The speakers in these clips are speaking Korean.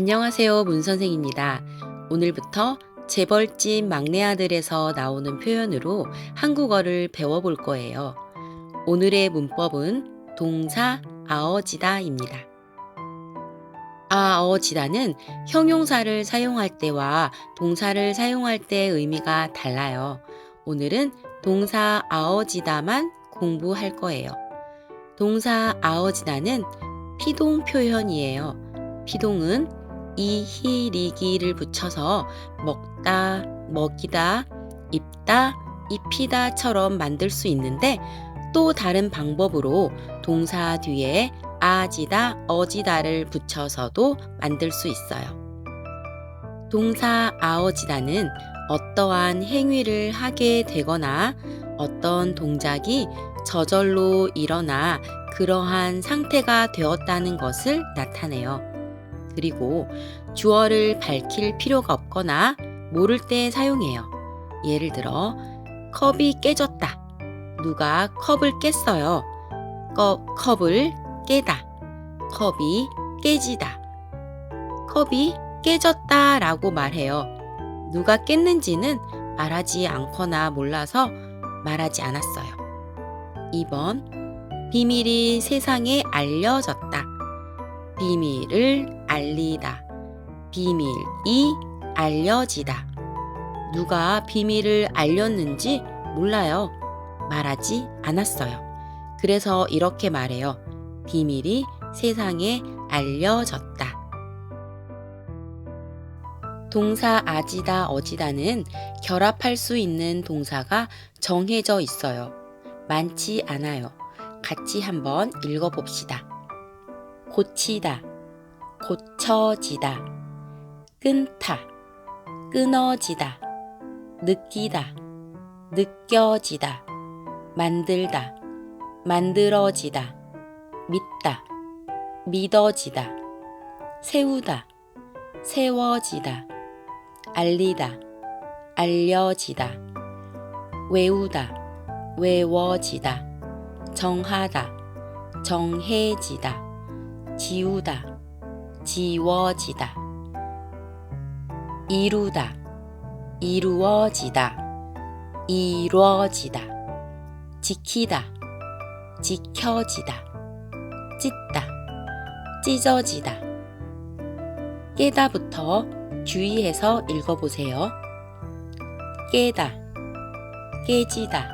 안녕하세요. 문선생입니다. 오늘부터 재벌집 막내 아들에서 나오는 표현으로 한국어를 배워볼 거예요. 오늘의 문법은 동사 아어지다입니다. 아어지다는 형용사를 사용할 때와 동사를 사용할 때 의미가 달라요. 오늘은 동사 아어지다만 공부할 거예요. 동사 아어지다는 피동 표현이에요. 피동은 이히리기를 붙여서 먹다, 먹이다, 입다, 입히다처럼 만들 수 있는데 또 다른 방법으로 동사 뒤에 아지다, 어지다를 붙여서도 만들 수 있어요. 동사 아어지다는 어떠한 행위를 하게 되거나 어떤 동작이 저절로 일어나 그러한 상태가 되었다는 것을 나타내요. 그리고 주어를 밝힐 필요가 없거나 모를 때 사용해요. 예를 들어, 컵이 깨졌다. 누가 컵을 깼어요. 컵, 컵을 깨다. 컵이 깨지다. 컵이 깨졌다 라고 말해요. 누가 깼는지는 말하지 않거나 몰라서 말하지 않았어요. 2번. 비밀이 세상에 알려졌다. 비밀을 알리다. 비밀이 알려지다. 누가 비밀을 알렸는지 몰라요. 말하지 않았어요. 그래서 이렇게 말해요. 비밀이 세상에 알려졌다. 동사 아지다 어지다는 결합할 수 있는 동사가 정해져 있어요. 많지 않아요. 같이 한번 읽어봅시다. 고치다, 고쳐지다, 끊다, 끊어지다, 느끼다, 느껴지다, 만들다, 만들어지다, 믿다, 믿어지다, 세우다, 세워지다, 알리다, 알려지다, 외우다, 외워지다, 정하다, 정해지다, 지우다, 지워지다, 이루다, 이루어지다, 이루어지다, 지키다, 지켜지다, 찢다, 찢어지다. 깨다부터 주의해서 읽어보세요. 깨다, 깨지다,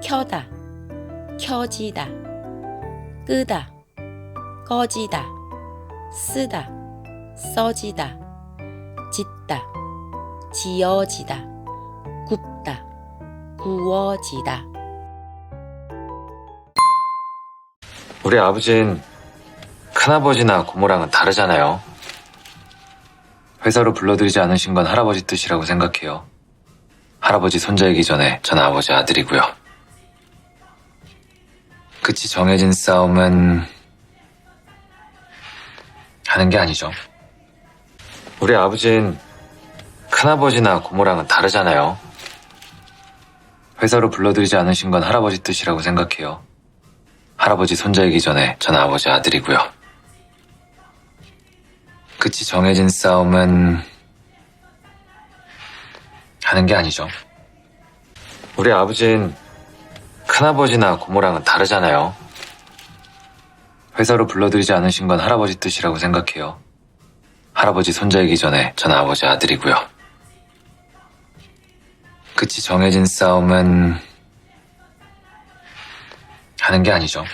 켜다, 켜지다, 끄다, 꺼지다, 쓰다, 써지다, 짓다, 지어지다, 굽다, 구워지다. 우리 아버진 큰아버지나 고모랑은 다르잖아요. 회사로 불러들이지 않으신 건 할아버지 뜻이라고 생각해요. 할아버지 손자이기 전에 전 아버지 아들이고요. 끝이 정해진 싸움은 하는 게 아니죠. 우리 아버진 큰아버지나 고모랑은 다르잖아요. 회사로 불러들이지 않으신 건 할아버지 뜻이라고 생각해요. 할아버지 손자이기 전에 전 아버지 아들이고요. 끝이 정해진 싸움은 하는 게 아니죠. 우리 아버진 큰아버지나 고모랑은 다르잖아요. 회사로 불러들이지 않으신 건 할아버지 뜻이라고 생각해요. 할아버지 손자이기 전에 전 아버지 아들이고요. 끝이 정해진 싸움은 하는 게 아니죠.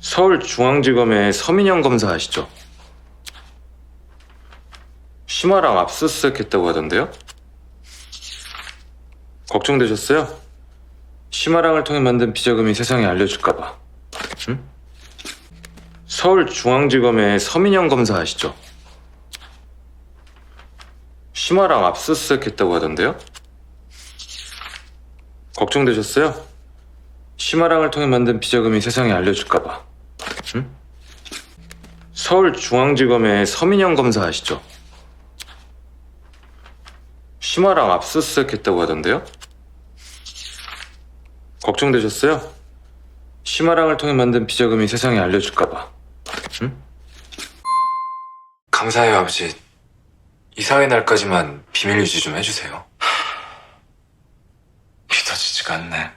서울중앙지검의 서민영 검사 아시죠? 심화랑 압수수색 했다고 하던데요? 걱정되셨어요? 심화랑을 통해 만든 비자금이 세상에 알려질까봐. 응? 서울중앙지검의 서민영 검사 아시죠? 심화랑 압수수색 했다고 하던데요? 걱정되셨어요? 심화랑을 통해 만든 비자금이 세상에 알려질까봐. 응? 서울중앙지검의 서민영 검사 아시죠? 심화랑 압수수색 했다고 하던데요? 걱정되셨어요? 심화랑을 통해 만든 비자금이 세상에 알려질까봐. 응? 감사해요, 아버지. 이사회 날까지만 비밀 유지 좀 해주세요. 믿어지지가 않네.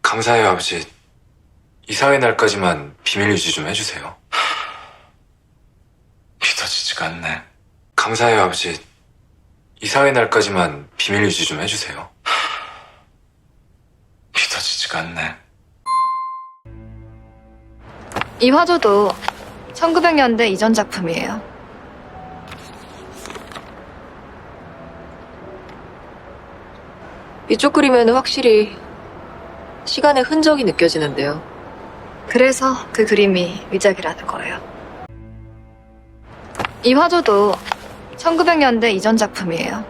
감사해요, 아버지. 이사회 날까지만 비밀 유지 좀 해주세요. 믿어지지가 않네. 감사해요, 아버지. 이사회 날까지만 비밀 유지 좀 해주세요. 믿어지지가 않네. 이 화조도 1900년대 이전 작품이에요. 이쪽 그림에는 확실히 시간의 흔적이 느껴지는데요. 그래서 그 그림이 위작이라는 거예요. 이 화조도 1900년대 이전 작품이에요.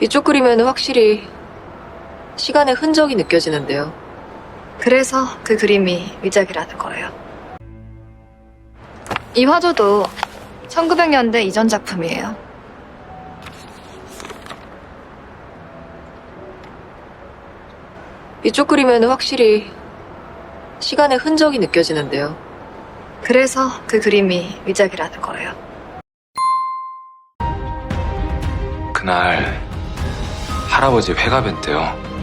이쪽 그림에는 확실히 시간의 흔적이 느껴지는데요. 그래서 그 그림이 위작이라는 거예요. 이 화조도 1900년대 이전 작품이에요. 이쪽 그림에는 확실히 시간의 흔적이 느껴지는데요. 그래서 그 그림이 위작이라는 거예요. 그날 할아버지 회가변 때요.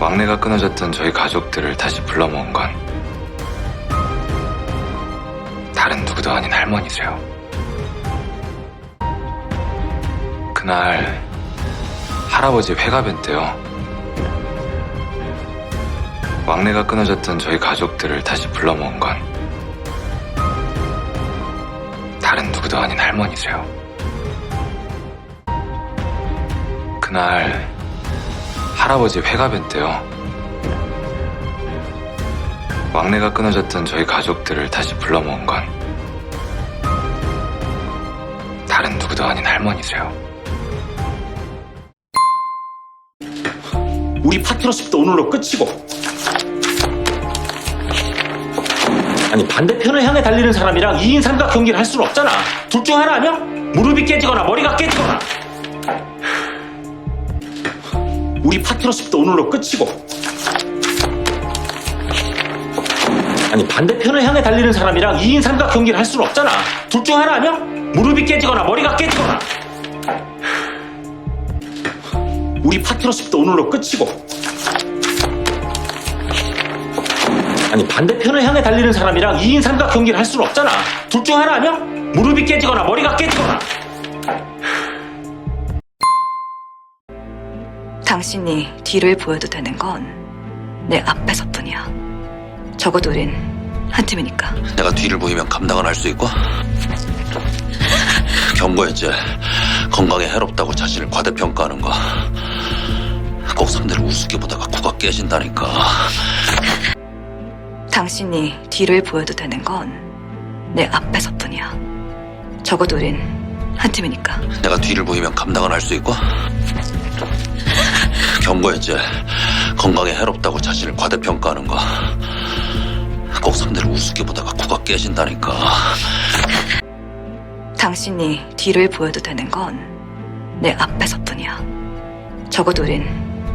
왕래가 끊어졌던 저희 가족들을 다시 불러 모은 건 다른 누구도 아닌 할머니세요. 그날 할아버지 회가변 때요. 왕래가 끊어졌던 저희 가족들을 다시 불러 모은 건 다른 누구도 아닌 할머니세요. 그날 할아버지 회가변 때요. 왕래가 끊어졌던 저희 가족들을 다시 불러 모은 건 다른 누구도 아닌 할머니세요. 우리 파트너십도 오늘로 끝이고 아니 반대편을 향해 달리는 사람이랑 2인 삼각 경기를 할 수는 없잖아 둘 중 하나 아니야? 무릎이 깨지거나 머리가 깨지거나 우리 파트너십도 오늘로 끝이고 아니 반대편을 향해 달리는 사람이랑 2인 삼각 경기를 할 수는 없잖아 둘 중 하나 아니야? 무릎이 깨지거나 머리가 깨지거나 우리 파트너십도 오늘로 끝이고 아니 반대편을 향해 달리는 사람이랑 2인 삼각 경기를 할 수는 없잖아 둘 중 하나 아니야? 무릎이 깨지거나 머리가 깨지거나 당신이 뒤를 보여도 되는 건 내 앞에서뿐이야. 적어도 우린 한 팀이니까. 내가 뒤를 보이면 감당을 할 수 있고 경고했지 건강에 해롭다고 자신을 과대평가하는 거 꼭 상대를 우습게 보다가 코가 깨진다니까 당신이 뒤를 보여도 되는 건 내 앞에서뿐이야. 적어도 우린 한 팀이니까. 내가 뒤를 보이면 감당을 할 수 있고 경고했지. 건강에 해롭다고 자신을 과대평가하는 거. 꼭 상대를 우습게 보다가 코가 깨진다니까. 당신이 뒤를 보여도 되는 건 내 앞에서뿐이야. 적어도 우린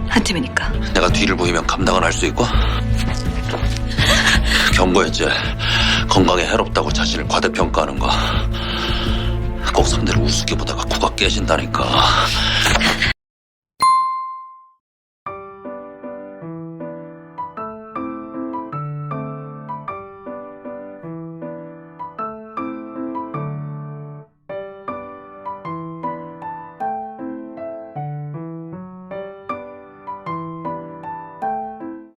한 팀이니까. 내가 뒤를 보이면 감당을 할수 있고? 경고했지. 건강에 해롭다고 자신을 과대평가하는 거. 꼭 상대를 우습게 보다가 코가 깨진다니까